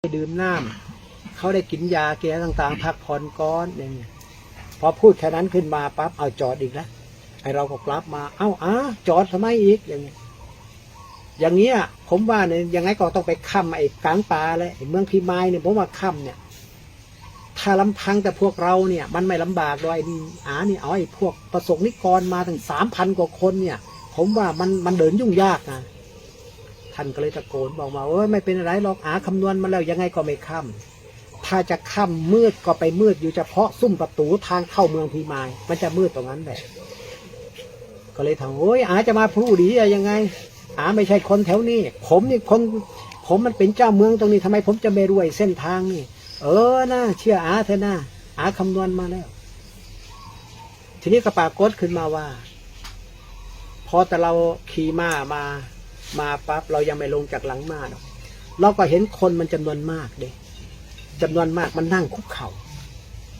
ได้ดื่มน้ำเขาได้กินยาแก้ต่างๆ พักผ่อนก้อนอย่างเงี้ยพอพูดแค่นั้นขึ้นมาปั๊บเอาจอดอีกแล้วไอเราก็กลับมา เอ้าอ้าจอดทำไมอีกอย่างเงี้ยอย่างเงี้ยผมว่าเนี่ยยังไงก็ต้องไปค้ำไอ้กลางป่าเลยเมืองพิมายเนี่ยผมว่าค้ำเนี่ย ถ้าลำพังแต่พวกเราเนี่ย มันไม่ลำบากเลยไอ้อาเนี่ยเอาไอ้พวกประสงค์นิกรมาถึงสามพันกว่าคนเนี่ย ผมว่ามันมันเดินยุ่งยากนะ ท่านก็เลยตะโกนบอกมาเอ้ยไม่เป็นไรหรอกอาคำนวณมาแล้วยังไงก็ไม่ค่ำถ้าจะค่ำมืดก็ไปมืดอยู่เฉพาะซุ้มประตูทางเข้าเมืองพีมาย มันจะมืดตรงนั้นแหละก็เลยถามโอ้ยอาจะมาพูดดีอะยังไง อาไม่ใช่คนแถวนี้ ผมนี่คน ผมมันเป็นเจ้าเมืองตรงนี้ทำไมผมจะไม่รวยเส้นทางนี่ เออนะเชื่ออาเถอะนะอาคำนวณมาแล้ว ทีนี้ก็ปากฏขึ้นมาว่า พอแต่เราขี่ม้ามา มาปั๊บเรายังไม่ลงจากหลังม้าหรอกเราก็เห็นคนมันจำนวนมากเด้จำนวนมากมันนั่งคุกเขา่า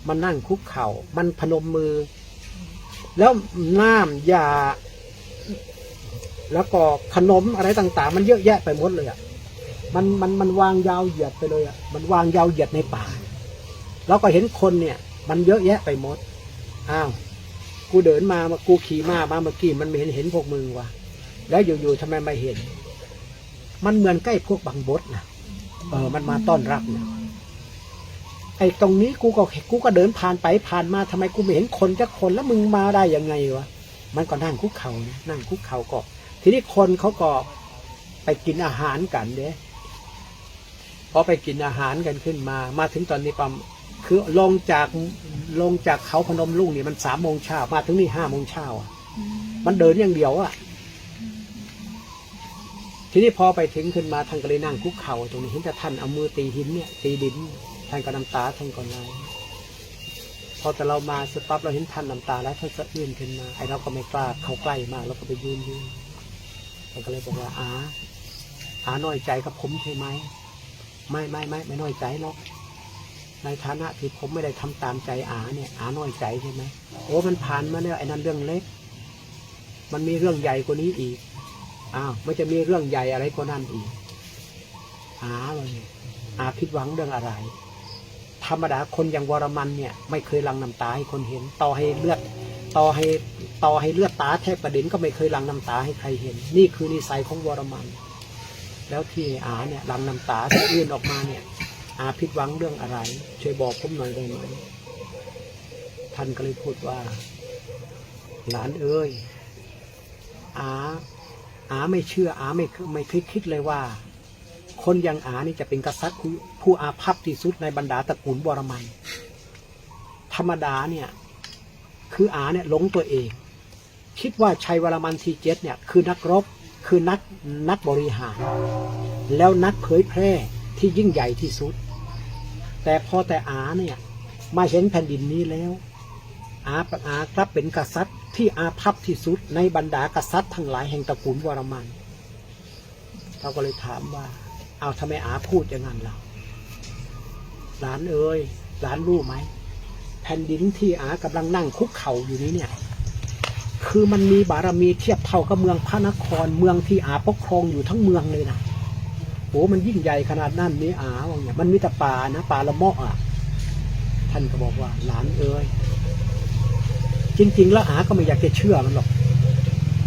มันนั่งคุกเขา่ามันพนมมือ แล้วน้ำยา แล้วก็ขนมอะไรต่างๆ มันเยอะแยะไปหมดเลยอะมันมันมันวางยาวเหยียดไปเลยอะมันวางยาวเหยียดในป่าเราก็เห็นคนเนี่ย มันเยอะแยะไปหมดอ้าวกูเดินมามากูขี่ม้ามาเมื่อกี้มันไม่เห็นเห็นพวกมึงวะ แล้วอยู่ๆทำไมไม่เห็น มันเหมือนใกล้พวกบางบดนะเออ มันมาต้อนรับนะไอ้ตรงนี้กูก็กูก็เดินผ่านไปผ่านมาทำไมกูไม่เห็นคนจักคนแล้วมึงมาได้ยังไงวะมันก็นั่งคุกเข่านะนั่งคุกเข่าก็ ทีนี้คนเขาก็ไปกินอาหารกันเด้พอไปกินอาหารกันขึ้นมา มาถึงตอนนี้ปั๊มคือลงจากลงจากเขาพนมลุงนี่มันสามโมงเช้ามาถึงนี่ห้าโมงเช้าอะ มันเดินอย่างเดียวอะ ทีนี้พอไปถึงขึ้นมาท่านก็เลยนั่งคุกเข่าตรงนี้เห็นแต่ท่านเอามือตีหินเนี่ยตีดินท่านก็น้ำตาท่านก็ไหลพอแต่เรามาสปั๊บเราเห็นท่านน้ำตาแล้วท่านสะอื้นขึ้นมาไอเราก็ไม่กล้าเข้าใกล้มากเราก็ไปยืนยืนท่านก็เลยบอกว่าอาอาน้อยใจกับผมใช่ไหมไม่ไม่ไม่ไม่น้อยใจหรอกในฐานะที่ผมไม่ได้ทำตามใจอาเนี่ยอาน้อยใจใช่ไหมโอ้มันผ่านมาแล้วไอ้นั่นเรื่องเล็ก มันมีเรื่องใหญ่กว่านี้อีก อ้าวมันจะมีเรื่องใหญ่อะไรก็นั่นอีกอาเลยอาผิดหวังเรื่องอะไร ธรรมดาคนอย่างวรมันเนี่ย ไม่เคยลังน้ำตาให้คนเห็น ต่อให้เลือด ต่อให้ต่อให้เลือดตาแทบประเด็นก็ไม่เคยลังน้ำตาให้ใครเห็น นี่คือนิสัยของวรมัน แล้วที่อาเนี่ยลังน้ำตาสะอื้นออกมาเนี่ย อาผิดหวังเรื่องอะไร ช่วยบอกผมหน่อยได้ไหมท่านก็เลยพูดว่า หลานเอ้ยอา อาไม่เชื่ออาไม่ไม่เคยคิดเลยว่า คนอย่างอานี่จะเป็นกษัตริย์ผู้อาภัพที่สุดในบรรดาตระกูลบรมัน ธรรมดาเนี่ยคืออาเนี่ยหลงตัวเอง คิดว่าชัยวรมันทีเจ็ดเนี่ยคือนักรบคือนักนักบริหาร แล้วนักเผยแพร่ที่ยิ่งใหญ่ที่สุด แต่พอแต่อาเนี่ยมาเห็นแผ่นดินนี้แล้ว อาอากลับเป็นกษัตริย์ ที่อาภัพที่สุดในบรรดากษัตริย์ทั้งหลายแห่งตระกูลวรมันเราก็เลยถามว่า เอาทำไมอาพูดอย่างนั้นล่ะหลานเอ้ยหลานรู้ไหม แผ่นดินที่อากำลังนั่งคุกเข่าอยู่นี้เนี่ย คือมันมีบารมีเทียบเท่ากับเมืองพระนครเมืองที่อาปกครองอยู่ทั้งเมืองเลยนะโอ้มันยิ่งใหญ่ขนาดนั้นนี่อาว่าเนี่ยมันมีแต่ป่านะป่าละเมาะอะ ท่านก็บอกว่าหลานเอ้ย จริง ๆ แล้วอาก็ไม่อยากจะเชื่อมันหรอก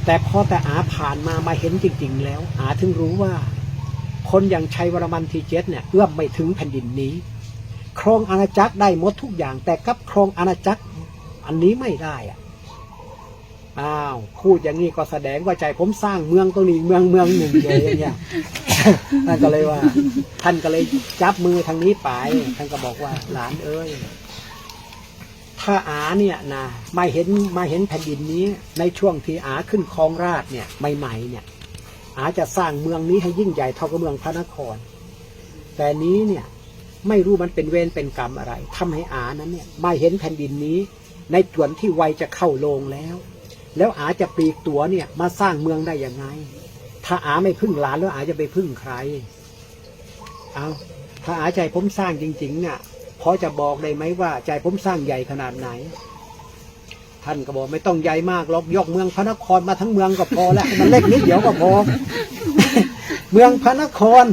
แต่พอแต่อาผ่านมามาเห็นจริง ๆ แล้ว อาถึงรู้ว่า คนอย่างชัยวรมันทีเจ็ดเนี่ยเอื้อมไม่ถึงแผ่นดินนี้ครองอาณาจักรได้หมดทุกอย่าง แต่กับครองอาณาจักรอันนี้ไม่ได้อะอ้าวพูดอย่างนี้ก็แสดงว่าใจผมสร้างเมืองตรงนี้เมืองเมืองหนึ่งเลยอย่างเงี้ยท่านก็เลยว่า ท่านก็เลยจับมือทางนี้ไปท่านก็บอกว่าหลานเอ้ย ถ้าอาเนี่ยนะมาเห็นมาเห็นแผ่นดินนี้ ในช่วงที่อาขึ้นครองราชเนี่ยใหม่ๆเนี่ยอาจะสร้างเมืองนี้ให้ยิ่งใหญ่เท่ากับเมืองพระนคร แต่นี้เนี่ยไม่รู้มันเป็นเวรเป็นกรรมอะไรทำให้อานั้นเนี่ยมาเห็นแผ่นดินนี้ ในจวนที่วัยจะเข้าโรงแล้ว แล้วอาจะปลีกตัวเนี่ยมาสร้างเมืองได้ยังไง ถ้าอาไม่พึ่งหลานแล้วอาจะไปพึ่งใคร เอาถ้าอาใจผมสร้างจริงๆเนี่ย พอจะบอกได้ไหมว่า ใจผมสร้างใหญ่ขนาดไหน ท่านก็บอกไม่ต้องใหญ่มากหรอกยกเมืองพระนครมาทั้งเมืองก็พอแล้วมันเล็กนิดเดียวก็พอ เมืองพระนคร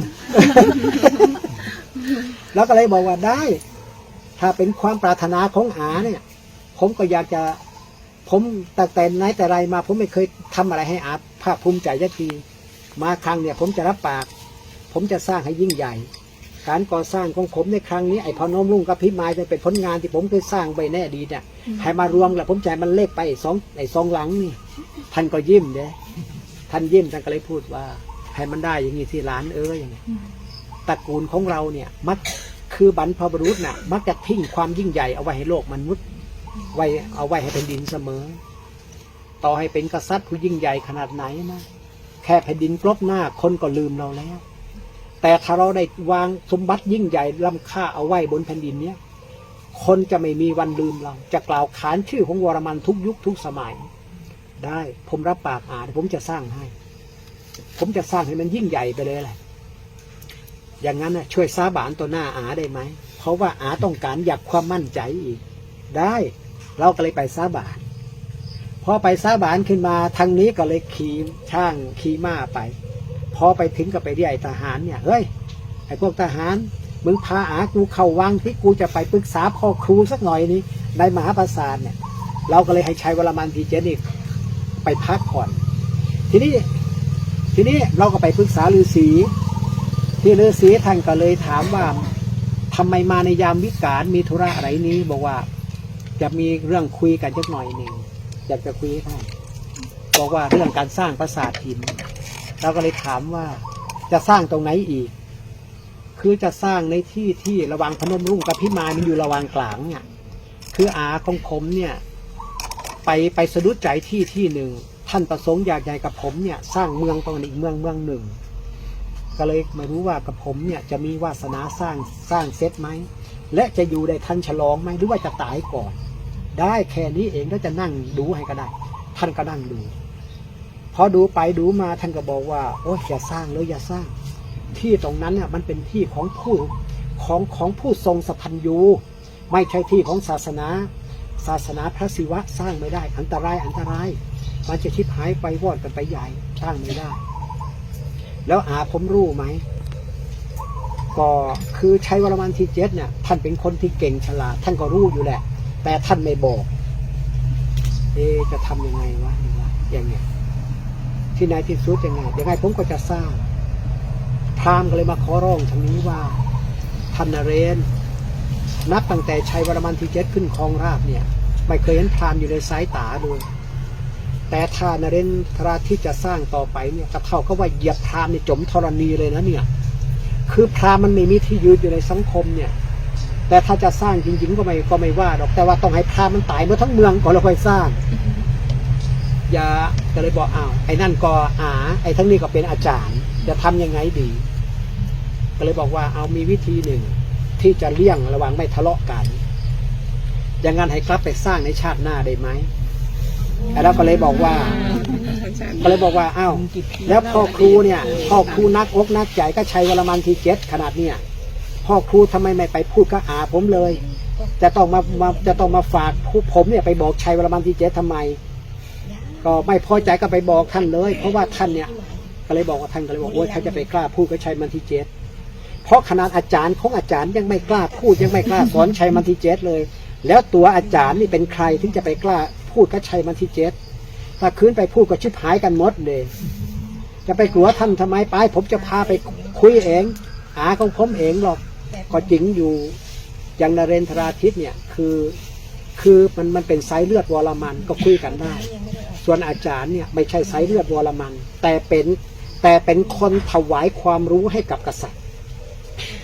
แล้วก็เลยบอกว่าได้ ถ้าเป็นความปรารถนาของอาเนี่ย ผมก็อยากจะผมตั้งแต่ไหนแต่ไรมา ผมไม่เคยทำอะไรให้อาภาคภูมิใจยักทีมาครั้งเนี่ย ผมจะรับปาก ผมจะสร้างให้ยิ่งใหญ่ การก่อสร้างของผมในครั้งนี้ไอ้พอนมรุ่งกับพิมายจะเป็นผลงานที่ผมเคยสร้างไปแน่ดีเนี่ยให้มารวมแล้วผมใจะให้มันเลขไปไอ้สองไอ้สองหลังนี่ท่านก็ยิ้มเด้ท่านยิ้มท่านก็เลยพูดว่าให้มันได้อย่างนี้ที่ร้านเอ้ยอย่างนี้ตระกูลของเราเนี่ย มักคือบรรพบุรุษน่ะ มักจะทิ้งความยิ่งใหญ่เอาไว้ให้โลกมนุษย์ไว้เอาไว้ให้แผ่นดินเสมอ ต่อให้เป็นกษัตริย์ผู้ยิ่งใหญ่ขนาดไหนนะแค่แผ่นดินกลบหน้าคนก็ลืมเราแล้ว แต่ถ้าเราได้วางสมบัติยิ่งใหญ่ล้ำค่าเอาไว้บนแผ่นดินเนี้ยคนจะไม่มีวันลืมเรา จะกล่าวขานชื่อของวรมันทุกยุคทุกสมัย ได้ผมรับปากอาผมจะสร้างให้ ผมจะสร้างให้มันยิ่งใหญ่ไปเลยแหละอย่างนั้นนะช่วยสาบานตัวหน้าอาได้ไหม เพราะว่าอาต้องการอยากความมั่นใจอีก ได้ เราก็เลยไปสาบานพอไปสาบานขึ้นมาทางนี้ก็เลยขี่ช่างขี่ม้าไป พอไปถึงก็ไปเรียกไอ้ทหารเนี่ย เฮ้ย ไอ้พวกทหาร มึงพาอากูเข้าวังที่กูจะไปปรึกษาพ่อครูสักหน่อยนี้ในมหาปราสาทเนี่ย เราก็เลยให้ชัยวรมันทีเจนิกไปพักผ่อน ทีนี้ ทีนี้เราก็ไปปรึกษาฤาษี ที่ฤาษีท่านก็เลยถามว่าทำไมมาในยามวิกาลมีธุระอะไรนี้ บอกว่าจะมีเรื่องคุยกันสักหน่อยหนึ่งอยากจะคุยให้ท่านบอกว่าเรื่องการสร้างปราสาทหิน เราก็เลยถามว่าจะสร้างตรงไหนอีก คือจะสร้างในที่ที่ระหว่างพนมรุ่งกับพิมายมันอยู่ระหว่างกลางเนี่ยคืออาของผมเนี่ย ไปไปสะดุดใจที่ที่หนึ่งท่านประสงค์อยากใหญ่กับผมเนี่ย สร้างเมืองตรงอีกเมืองเมืองหนึ่ง ก็เลยไม่รู้ว่ากับผมเนี่ยจะมีวาสนาสร้างสร้างเซตไหมและจะอยู่ได้ทันฉลองไหมหรือว่าจะตายก่อน ได้แค่นี้เองแล้วจะนั่งดูให้ก็ได้ ท่านก็นั่งดู อดูไปดูมาท่านก็บอกว่า โอ้ยอย่าสร้างเลยอย่าสร้าง ที่ตรงนั้นเนี่ยมันเป็นที่ของผู้ของของผู้ทรงสพันยูไม่ใช่ที่ของศาสนา ศาสนาพระศิวะสร้างไม่ได้ อันตรายอันตราย มันจะชิบหายไปวอดกันไปใหญ่สร้างไม่ได้ แล้วอาผมรู้ไหมก็คือใชัยวรมันที่เจ็ดเนี่ยท่านเป็นคนที่เก่งฉลาด ท่านก็รู้อยู่แหละ แต่ท่านไม่บอก เอจะทำยังไงวะนี่วะอย่างเงี้ย ที่นายที่สุดยังไงยังไงผมก็จะสร้างพราหมณ์ก็เลยมาขอร้องทางนี้ว่าท่านนเรน นับตั้งแต่ชัยวรมันที่เจ็ดขึ้นครองราชย์เนี่ย ไม่เคยเห็นพราหมณ์อยู่ในสายตาเลยแต่ถ้านเรนทราที่จะสร้างต่อไปเนี่ยก็เท่ากับว่าเหยียบพราหมณ์ในจมธรณีเลยนะเนี่ยคือพราหมณ์มันไม่มีที่ยืนอยู่ในสังคมเนี่ยแต่ถ้าจะสร้างจริงๆก็ไม่ก็ไม่ว่าหรอกแต่ว่าต้องให้พราหมณ์มันตายเมื่อทั้งเมืองก่อนเราค่อยสร้าง ย่าก็เลยบอกอ้าวไอ้นั่นก็อาไอ้ทั้งนี้ก็เป็นอาจารย์ จะทำยังไงดี ก็เลยบอกว่าเอามีวิธีหนึ่ง ที่จะเลี่ยงระหว่างไม่ทะเลาะกัน อย่างนั้นให้กลับไปสร้างในชาติหน้าได้ไหมไอ้เราก็เลยบอกว่าก็เลยบอกว่าอ้าวแล้วพ่อครูเนี่ยพ่อครูนักอกนักใจก็ชัยวรมันทีเจ็ดขนาดเนี่ยพ่อครูทำไมไม่ไปพูดกับอาผมเลย จะต้องมามาจะต้องมาฝากผู้ผมเนี่ยไปบอกชัยวรมันทีเจ็ดทำไม ก็ไม่พอใจก็ไปบอกท่านเลย เพราะว่าท่านเนี่ยก็เลยบอกว่าท่านก็เลยบอกโอ้ยท่านจะไปกล้าพูดกับชัยมันทีเจ็ดเพราะขนาดอาจารย์ของอาจารย์ยังไม่กล้าพูดยังไม่กล้าสอนชัยมันทีเจ็ดเลย แล้วตัวอาจารย์นี่เป็นใครถึงจะไปกล้าพูดกับชัยมันทีเจ็ดถ้าคืนไปพูดก็ชิบหายกันหมดเลย จะไปกลัวท่านทำไมไปผมจะพาไปคุยเองหาของผมเองหรอกก็จริงอยู่อย่างนเรนทราทิตเนี่ยคือคือมันมันเป็นสายเลือดวรมันก็คุยกันได้ ส่วนอาจารย์เนี่ยไม่ใช่สายเลือดวรมัน แต่เป็นแต่เป็นคนถวายความรู้ให้กับกษัตริย์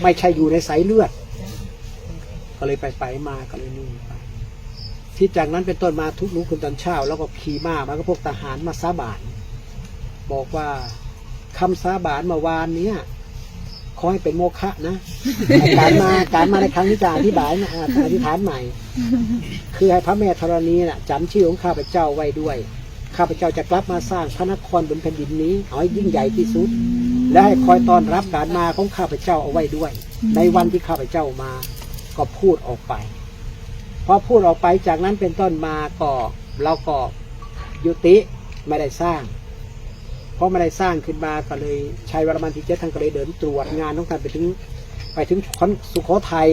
ไม่ใช่อยู่ในสายเลือด ก็เลยไปไปมาก็เลยนู่นไปที่จากนั้นเป็นต้นมาทุกรู้คุณตอนเช้า แล้วก็ขี่ม้ามาก็พวกทหารมาสาบาน บอกว่าคำสาบานเมื่อวานเนี้ยขอให้เป็นโมฆะนะ การมาการมาในครั้งนี้จะอธิบายนะอ่าอธิษฐานใหม่ คือให้พระแม่ธรณีน่ะจำชื่อของข้าพเจ้าไว้ด้วย ข้าพเจ้าจะกลับมาสร้างพระนครบนแผ่นดินนี้เอาให้ยิ่งใหญ่ที่สุด และให้คอยต้อนรับการมาของข้าพเจ้าเอาไว้ด้วย ในวันที่ข้าพเจ้ามาก็พูดออกไป พอพูดออกไปจากนั้นเป็นต้นมาก็เราก็ยุติไม่ได้สร้าง เพราะไม่ได้สร้างขึ้นมาก็เลยชัยวรมันที่เจ็ดท่านก็เลยเดินตรวจงานของท่านไปถึง ไปถึงสุโขทัย